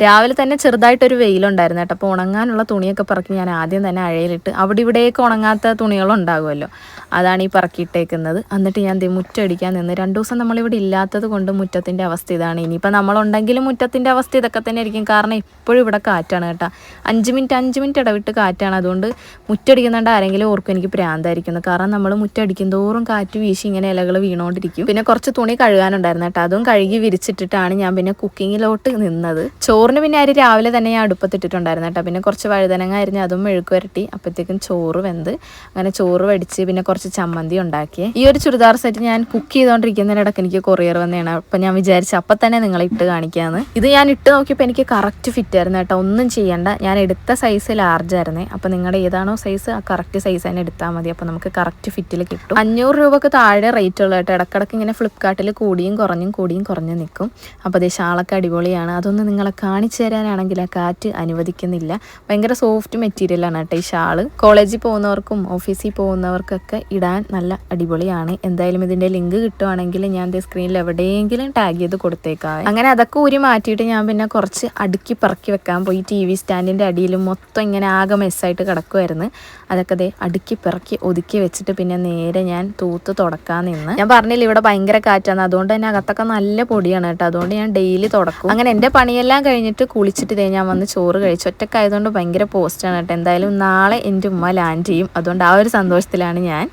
രാവിലെ തന്നെ ചെറുതായിട്ടൊരു വെയിലുണ്ടായിരുന്നു കേട്ടോ. അപ്പോൾ ഉണങ്ങാനുള്ള തുണിയൊക്കെ പറക്കി ഞാൻ ആദ്യം തന്നെ അഴയിലിട്ട് അവിടെ ഇവിടെയൊക്കെ ഉണങ്ങാത്ത തുണികളുണ്ടാകുമല്ലോ അതാണ് ഈ പറക്കിയിട്ടേക്കുന്നത്. എന്നിട്ട് ഞാൻ മുറ്റടിക്കാൻ നിന്ന് രണ്ട് ദിവസം നമ്മളിവിടെ ഇല്ലാത്തത് കൊണ്ട് മുറ്റത്തിന്റെ അവസ്ഥ ഇതാണ്. ഇനിയിപ്പോൾ നമ്മളുണ്ടെങ്കിലും മുറ്റത്തിന്റെ അവസ്ഥ ഇതൊക്കെ തന്നെ ആയിരിക്കും. കാരണം ഇപ്പോഴും ഇവിടെ കാറ്റാണ് കേട്ടോ. അഞ്ച് മിനിറ്റ് അഞ്ച് മിനിറ്റ് ഇടവിട്ട് കാറ്റാണ്. അതുകൊണ്ട് മുറ്റടിക്കുന്നുണ്ട് ആരെങ്കിലും ഓർക്കും എനിക്ക് പ്രാന്തായിരിക്കുന്നു. കാരണം നമ്മൾ മുറ്റടിക്കും തോറും കാറ്റ് വീശി ഇങ്ങനെ ഇലകൾ വീണുകൊണ്ടിരിക്കും പിന്നെ കുറച്ച് തുണി കഴുകാനുണ്ടായിരുന്നു കേട്ടോ. അതും കഴുകി വിരിച്ചിട്ടിട്ടാണ് ഞാൻ പിന്നെ കുക്കിങ്ങിലോട്ട് നിന്നത്. ചോറിന് പിന്നെ അരി രാവിലെ തന്നെ ഞാൻ അടുപ്പത്തിട്ടിട്ടുണ്ടായിരുന്നു കേട്ടോ. പിന്നെ കുറച്ച് വഴുതനങ്ങ അരിഞ്ഞ് അതും മെഴുക്ക് വരട്ടി. അപ്പോഴത്തേക്കും ചോറ് വെന്ത് അങ്ങനെ ചോറ് വടിച്ച് പിന്നെ കുറച്ച് ചമ്മന്തി ഉണ്ടാക്കി. ഈ ഒരു ചുരിദാർ സെറ്റ് ഞാൻ കുക്ക് ചെയ്തുകൊണ്ടിരിക്കുന്നതിനിടക്ക് എനിക്ക് കൊറിയർ വന്നതാണ് അപ്പം ഞാൻ വിചാരിച്ചു അപ്പം തന്നെ നിങ്ങളെ ഇട്ട് കാണിക്കാമെന്ന് ഇത് ഞാൻ ഇട്ട് നോക്കിയപ്പോൾ എനിക്ക് കറക്റ്റ് ഫിറ്റ് ആയിരുന്നു കേട്ടോ. ഒന്നും ചെയ്യണ്ട. ഞാൻ എടുത്ത സൈസ് ലാർജ് ആയിരുന്നേ. അപ്പം നിങ്ങളുടെ ഏതാണോ സൈസ് ആ കറക്റ്റ് സൈസ് തന്നെ എടുത്താൽ മതി. അപ്പോൾ നമുക്ക് കറക്റ്റ് ഫിറ്റിൽ കിട്ടും. അഞ്ഞൂറ് രൂപക്ക് താഴെ റേറ്റ് ഉള്ള കേട്ടോ. ഇടക്കിടക്ക് ഇങ്ങനെ ഫ്ലിപ്കാർട്ടിൽ കൂടിയും കുറഞ്ഞും കൂടിയും കുറഞ്ഞും നിൽക്കും അപ്പോൾ അതേ ഷാളൊക്കെ അടിപൊളിയാണ്. അതൊന്ന് നിങ്ങളെ കാണിച്ചു തരാനാണെങ്കിൽ ആ കാറ്റ് അനുവദിക്കുന്നില്ല. ഭയങ്കര സോഫ്റ്റ് മെറ്റീരിയലാണ് കേട്ടോ ഈ ഷാൾ. കോളേജിൽ പോകുന്നവർക്കും ഓഫീസിൽ പോകുന്നവർക്കൊക്കെ ഇടാൻ നല്ല അടിപൊളിയാണ്. എന്തായാലും ഇതിന്റെ ലിങ്ക് കിട്ടുവാണെങ്കിൽ ഞാൻ ദേ സ്ക്രീനിൽ എവിടെയെങ്കിലും ടാഗ് ചെയ്ത് കൊടുത്തേക്കാം. അങ്ങനെ അതൊക്കെ ഊരി മാറ്റിയിട്ട് ഞാൻ പിന്നെ കുറച്ച് അടുക്കി പറക്കി വെക്കാൻ പോയി. ടി വി സ്റ്റാൻഡിന്റെ അടിയിൽ മൊത്തം ഇങ്ങനെ ആകെ മെസ്സായിട്ട് കിടക്കുമായിരുന്നു അതൊക്കെ ദേ അടുക്കി പിറക്കി ഒതുക്കി വെച്ചിട്ട് പിന്നെ നേരെ ഞാൻ തൂത്ത് തുടക്കാൻ നിന്ന്. ഞാൻ പറഞ്ഞില്ല ഇവിടെ ഭയങ്കര കാറ്റാണ്. അതുകൊണ്ട് തന്നെ അകത്തൊക്കെ നല്ല പൊടിയാണ് കേട്ടോ. അതുകൊണ്ട് ഞാൻ ഡെയിലി തുടക്കും. അങ്ങനെ എന്റെ പണിയെല്ലാം കഴിഞ്ഞിട്ട് കുളിച്ചിട്ട് ഇതേ ഞാൻ വന്ന് ചോറ് കഴിച്ചു. ഒറ്റക്കായതുകൊണ്ട് ഭയങ്കര പോസ്റ്റാണ് കേട്ടോ. എന്തായാലും നാളെ എന്റെ ഉമ്മ ലാൻഡ് ചെയ്യും. അതുകൊണ്ട് ആ ഒരു സന്തോഷത്തിലാണ് ഞാൻ.